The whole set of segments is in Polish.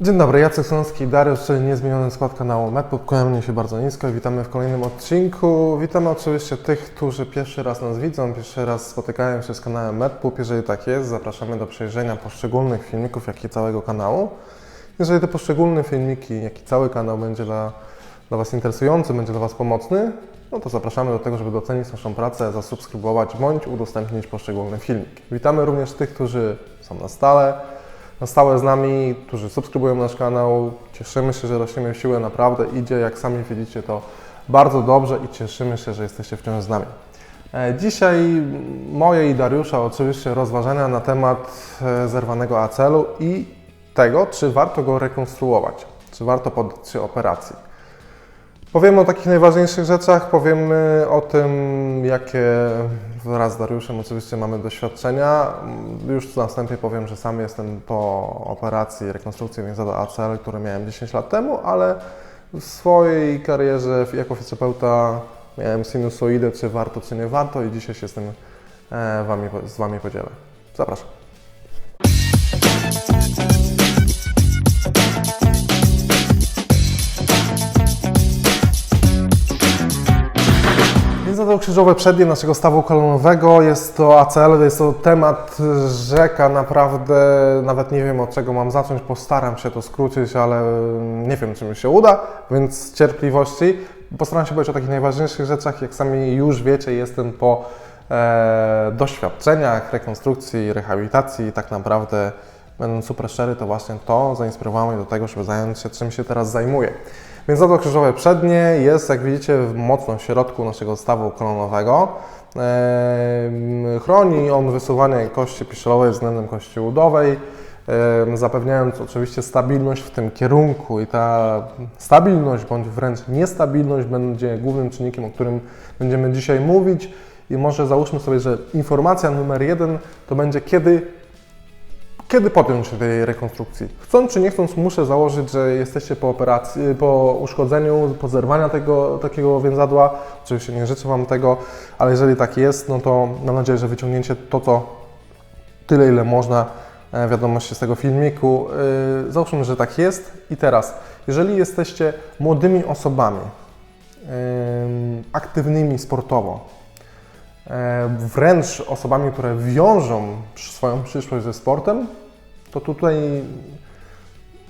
Dzień dobry, Jacek Słonski, Dariusz, czyli niezmieniony skład kanału MedPub. Kłaniam się bardzo nisko i witamy w kolejnym odcinku. Witamy oczywiście tych, którzy pierwszy raz nas widzą, pierwszy raz spotykają się z kanałem MedPub. Jeżeli tak jest, zapraszamy do przejrzenia poszczególnych filmików, jak i całego kanału. Jeżeli te poszczególne filmiki, jak i cały kanał będzie dla, dla Was interesujący, będzie dla Was pomocny, no to zapraszamy do tego, żeby docenić naszą pracę, zasubskrybować bądź udostępnić poszczególny filmik. Witamy również tych, którzy są na stale, na stałe z nami, którzy subskrybują nasz kanał. Cieszymy się, że rośniemy siłę, naprawdę idzie, jak sami widzicie, to bardzo dobrze i cieszymy się, że jesteście wciąż z nami. E, Dzisiaj moje i Dariusza oczywiście rozważania na temat e, zerwanego acelu i tego, czy warto go rekonstruować, czy warto poddać się operacji. Powiemy o takich najważniejszych rzeczach, powiemy o tym, jakie wraz z Dariuszem oczywiście mamy doświadczenia. Już na wstępie powiem, że sam jestem po operacji rekonstrukcji więzadła ACL, które miałem 10 lat temu, ale w swojej karierze jako fizjoterapeuta miałem sinusoidę, czy warto, czy nie warto i dzisiaj się z tym e, wami, z Wami podzielę. Zapraszam. Więzadło krzyżowe przednie naszego stawu kolonowego. Jest to ACL, jest to temat rzeka, naprawdę nawet nie wiem od czego mam zacząć, postaram się to skrócić, ale nie wiem czy mi się uda, więc cierpliwości. Postaram się powiedzieć o takich najważniejszych rzeczach, jak sami już wiecie, jestem po e, doświadczeniach, rekonstrukcji, rehabilitacji. Tak naprawdę będąc super szczery, to właśnie to zainspirowało mnie do tego, żeby zająć się czym się teraz zajmuję. Więc zadło krzyżowe przednie jest, jak widzicie, mocno w środku naszego stawu kolonowego. Ehm, Chroni on wysuwanie kości piszelowej względem kości udowej, em, zapewniając oczywiście stabilność w tym kierunku i ta stabilność bądź wręcz niestabilność będzie głównym czynnikiem, o którym będziemy dzisiaj mówić. I może załóżmy sobie, że informacja numer jeden to będzie kiedy kiedy podjąć się tej rekonstrukcji? Chcąc czy nie chcąc, muszę założyć, że jesteście po operacji, po uszkodzeniu, po zerwaniu tego takiego więzadła. Oczywiście nie życzę Wam tego, ale jeżeli tak jest, no to mam nadzieję, że wyciągnięcie to, co tyle, ile można e, wiadomości z tego filmiku. Yy, Załóżmy, że tak jest. I teraz, jeżeli jesteście młodymi osobami, yy, aktywnymi sportowo, e, wręcz osobami, które wiążą swoją przyszłość ze sportem, to tutaj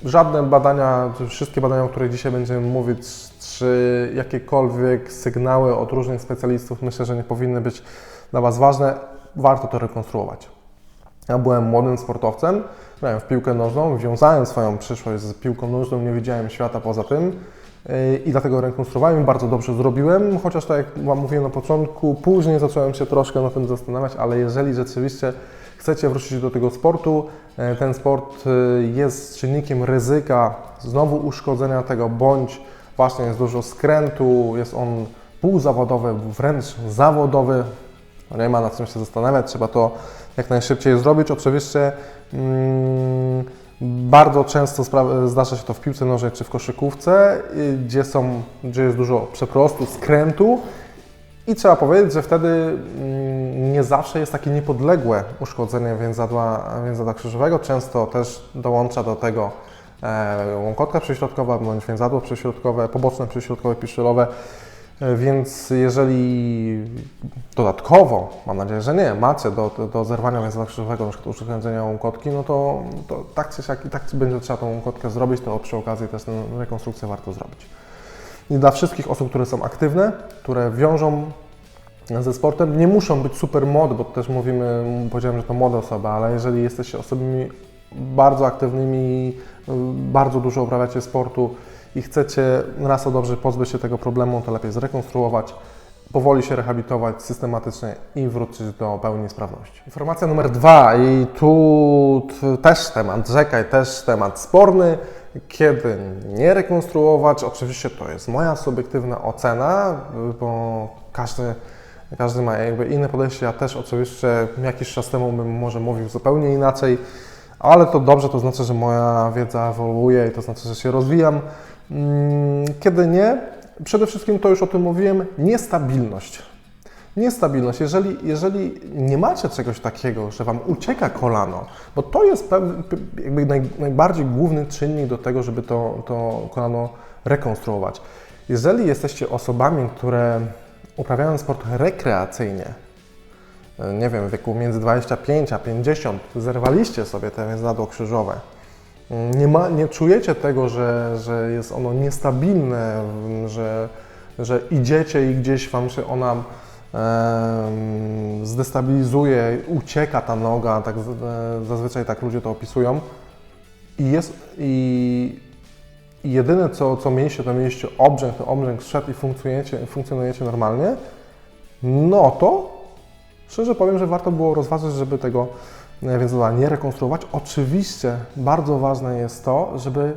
żadne badania, wszystkie badania, o których dzisiaj będziemy mówić, czy jakiekolwiek sygnały od różnych specjalistów, myślę, że nie powinny być dla Was ważne. Warto to rekonstruować. Ja byłem młodym sportowcem, grałem w piłkę nożną, wiązałem swoją przyszłość z piłką nożną, nie widziałem świata poza tym i dlatego rekonstruowałem i bardzo dobrze zrobiłem, chociaż tak jak Wam mówiłem na początku, później zacząłem się troszkę na tym zastanawiać, ale jeżeli rzeczywiście chcecie wrócić do tego sportu, yy, ten sport yy, jest czynnikiem ryzyka znowu uszkodzenia tego, bądź właśnie jest dużo skrętu, jest on półzawodowy, wręcz zawodowy, no nie ma na czym się zastanawiać, trzeba to jak najszybciej zrobić. Oczywiście mm, bardzo często zdarza się to w piłce nożnej czy w koszykówce, y, gdzie, są, gdzie jest dużo przeprostu, skrętu i trzeba powiedzieć, że wtedy mm, nie zawsze jest takie niepodległe uszkodzenie więzadła, więzadła krzyżowego. Często też dołącza do tego e, łąkotka przyśrodkowa bądź więzadło przyśrodkowe, poboczne przyśrodkowe, piszylowe. E, Więc jeżeli dodatkowo, mam nadzieję, że nie, macie do, do, zerwania więzadła krzyżowego, na przykład uszkodzenia łąkotki, no to, to tak czy siak i tak będzie trzeba tą łąkotkę zrobić, to przy okazji też tę rekonstrukcję warto zrobić. I dla wszystkich osób, które są aktywne, które wiążą ze sportem, nie muszą być super młode, bo też mówimy, powiedziałem, że to młode osoby, ale jeżeli jesteście osobami bardzo aktywnymi, bardzo dużo uprawiacie sportu i chcecie raz a dobrze pozbyć się tego problemu, to lepiej zrekonstruować, powoli się rehabilitować systematycznie i wrócić do pełni sprawności. Informacja numer dwa i tu też temat rzeka i też temat sporny. Kiedy nie rekonstruować, oczywiście to jest moja subiektywna ocena, bo każdy, każdy ma jakby inne podejście. Ja też oczywiście jakiś czas temu bym może mówił zupełnie inaczej, ale to dobrze, to znaczy, że moja wiedza ewoluuje i to znaczy, że się rozwijam. Mm, Kiedy nie, przede wszystkim to już o tym mówiłem, niestabilność. Niestabilność. Jeżeli, jeżeli nie macie czegoś takiego, że Wam ucieka kolano, bo to jest jakby naj, najbardziej główny czynnik do tego, żeby to, to kolano rekonstruować. Jeżeli jesteście osobami, które uprawiają sport rekreacyjnie, e, nie wiem, w wieku między 25 a 50, zerwaliście sobie te więzadło krzyżowe, nie, ma, nie czujecie tego, że, że jest ono niestabilne, że, że idziecie i gdzieś Wam się ona em, zdestabilizuje, ucieka ta noga, tak, e, zazwyczaj tak ludzie to opisują. I jest i, i jedyne co, co mieliście, to mieliście obrzęk, ten obrzęk zszedł i funkcjonujecie, funkcjonujecie normalnie, no to szczerze powiem, że warto było rozważyć, żeby tego e, więzadła nie rekonstruować. Oczywiście bardzo ważne jest to, żeby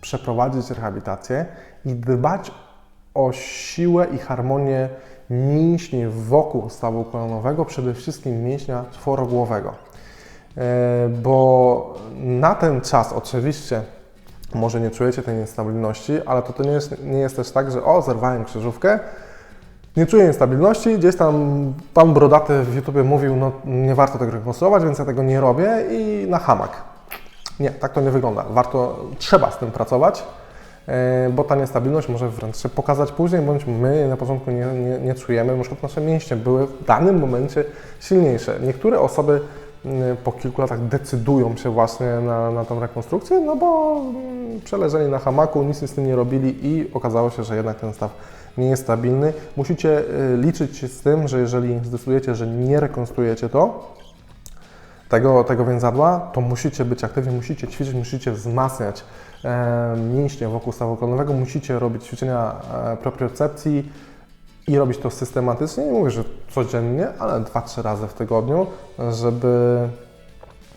przeprowadzić rehabilitację i dbać o siłę i harmonię mięśni wokół stawu kolanowego, przede wszystkim mięśnia czworogłowego. E, Bo na ten czas oczywiście może nie czujecie tej niestabilności, ale to, to nie, jest, nie jest też tak, że o, zerwałem krzyżówkę, nie czuję niestabilności, gdzieś tam pan brodaty w YouTubie mówił, no nie warto tego rekonstruować, więc ja tego nie robię i na hamak. Nie, tak to nie wygląda. Warto, trzeba z tym pracować, e, bo ta niestabilność może wręcz się pokazać później, bądź my na początku nie, nie, nie czujemy, na przykład nasze mięśnie były w danym momencie silniejsze. Niektóre osoby po kilku latach decydują się właśnie na, na tą rekonstrukcję, no bo mm, przeleżeli na hamaku, nic z tym nie robili i okazało się, że jednak ten staw nie jest stabilny. Musicie y, liczyć się z tym, że jeżeli zdecydujecie, że nie rekonstruujecie to, tego, tego więzadła, to musicie być aktywni, musicie ćwiczyć, musicie wzmacniać e, mięśnie wokół stawu kolanowego, musicie robić ćwiczenia e, propriocepcji i robić to systematycznie. Nie mówię, że codziennie, ale 2-3 razy w tygodniu, żeby,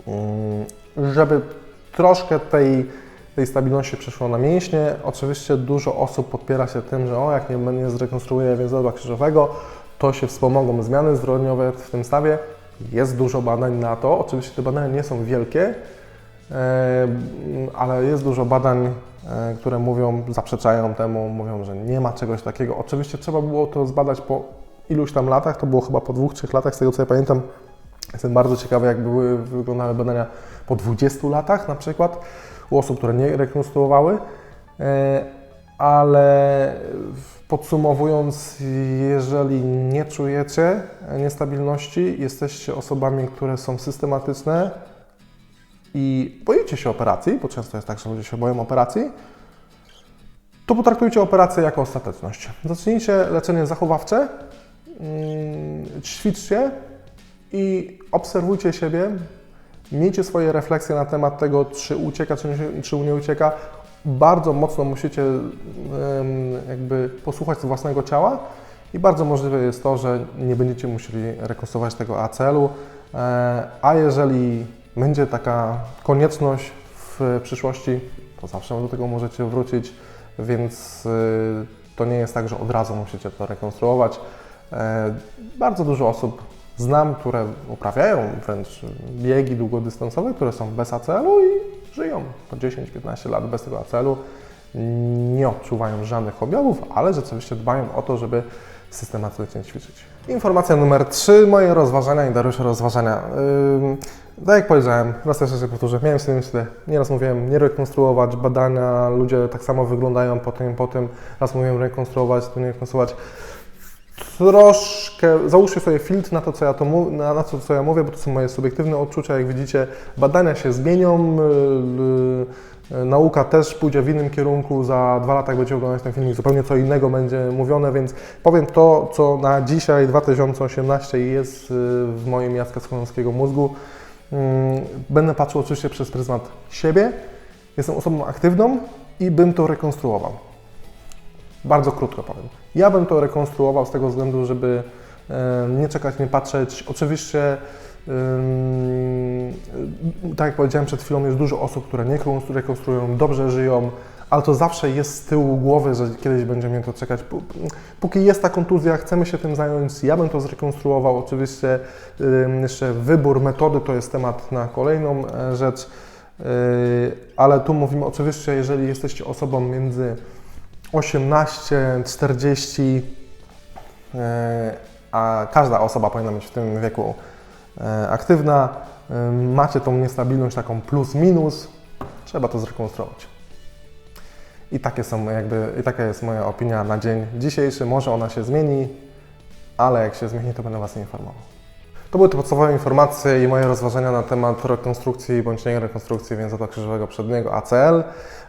mm, żeby troszkę tej, tej stabilności przeszło na mięśnie. Oczywiście dużo osób podpiera się tym, że o, jak nie, nie zrekonstruuję więzadła krzyżowego, to się wspomogą zmiany zdrowotniowe w tym stawie. Jest dużo badań na to. Oczywiście te badania nie są wielkie, e, ale jest dużo badań, które mówią, zaprzeczają temu, mówią, że nie ma czegoś takiego. Oczywiście trzeba było to zbadać po iluś tam latach, to było chyba po dwóch, trzech latach, z tego co ja pamiętam. Jestem bardzo ciekawy, jak były, wyglądały badania po 20 latach na przykład u osób, które nie rekonstruowały. E, Ale podsumowując, jeżeli nie czujecie niestabilności, jesteście osobami, które są systematyczne i boicie się operacji, bo często jest tak, że ludzie się boją operacji, to potraktujcie operację jako ostateczność. Zacznijcie leczenie zachowawcze, mm, ćwiczcie i obserwujcie siebie, miejcie swoje refleksje na temat tego, czy ucieka, czy nie, nie ucieka. Bardzo mocno musicie jakby posłuchać własnego ciała i bardzo możliwe jest to, że nie będziecie musieli rekonstruować tego ACL-u, e, a jeżeli będzie taka konieczność w przyszłości, to zawsze do tego możecie wrócić, więc y, to nie jest tak, że od razu musicie to rekonstruować. E, Bardzo dużo osób znam, które uprawiają wręcz biegi długodystansowe, które są bez ACL-u i żyją po 10-15 lat bez tego ACL-u. Nie odczuwają żadnych objawów, ale rzeczywiście dbają o to, żeby systematycznie ćwiczyć. Informacja numer 3, moje rozważania i Dariusza rozważania. Ym, tak jak powiedziałem, raz jeszcze się powtórzę, miałem sobie myślę, nieraz mówiłem, nie rekonstruować, badania, ludzie tak samo wyglądają po tym, po tym, raz mówiłem rekonstruować, to nie rekonstruować. Troszkę, załóżcie sobie filtr na to, co ja, to mu, na, na to, co ja mówię, bo to są moje subiektywne odczucia, jak widzicie, badania się zmienią, y, y, nauka też pójdzie w innym kierunku, za dwa lata jak będzie oglądać ten filmik, zupełnie co innego będzie mówione, więc powiem to, co na dzisiaj 2018 jest y, w moim Jacka Skłonowskiego mózgu. Mm, Będę patrzył oczywiście przez pryzmat siebie, jestem osobą aktywną i bym to rekonstruował. Bardzo krótko powiem. Ja bym to rekonstruował z tego względu, żeby e, nie czekać, nie patrzeć. Oczywiście, tak jak powiedziałem przed chwilą, jest dużo osób, które nie rekonstruują, dobrze żyją, ale to zawsze jest z tyłu głowy, że kiedyś będzie mnie to czekać. Pó- Póki jest ta kontuzja, chcemy się tym zająć, ja bym to zrekonstruował. Oczywiście jeszcze wybór metody to jest temat na kolejną e, rzecz, Yy, ale tu mówimy oczywiście, jeżeli jesteście osobą między 18, 40 e, a każda osoba powinna być w tym wieku e, aktywna. E, Macie tą niestabilność taką plus minus, trzeba to zrekonstruować. I takie są jakby, i taka jest moja opinia na dzień dzisiejszy. Może ona się zmieni, ale jak się zmieni, to będę Was informował. To były te podstawowe informacje i moje rozważania na temat rekonstrukcji bądź nie rekonstrukcji więzadła krzyżowego przedniego ACL.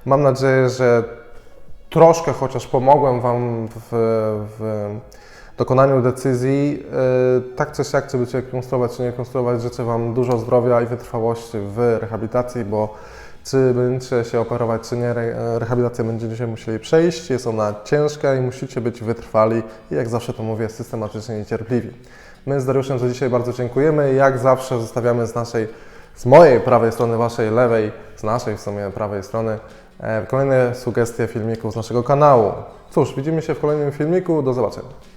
Mam nadzieję, że troszkę chociaż pomogłem Wam w, w dokonaniu decyzji. Yy, Tak czy siak, czy będziecie rekonstruować, czy nie rekonstruować, życzę Wam dużo zdrowia i wytrwałości w rehabilitacji, bo czy będziecie się operować, czy nie, re- rehabilitację będziecie musieli przejść. Jest ona ciężka i musicie być wytrwali i jak zawsze to mówię, systematycznie i cierpliwi. My z Dariuszem za dzisiaj bardzo dziękujemy. Jak zawsze zostawiamy z naszej, z mojej prawej strony, waszej lewej, z naszej w sumie prawej strony kolejne sugestie filmików z naszego kanału. Cóż, widzimy się w kolejnym filmiku. Do zobaczenia.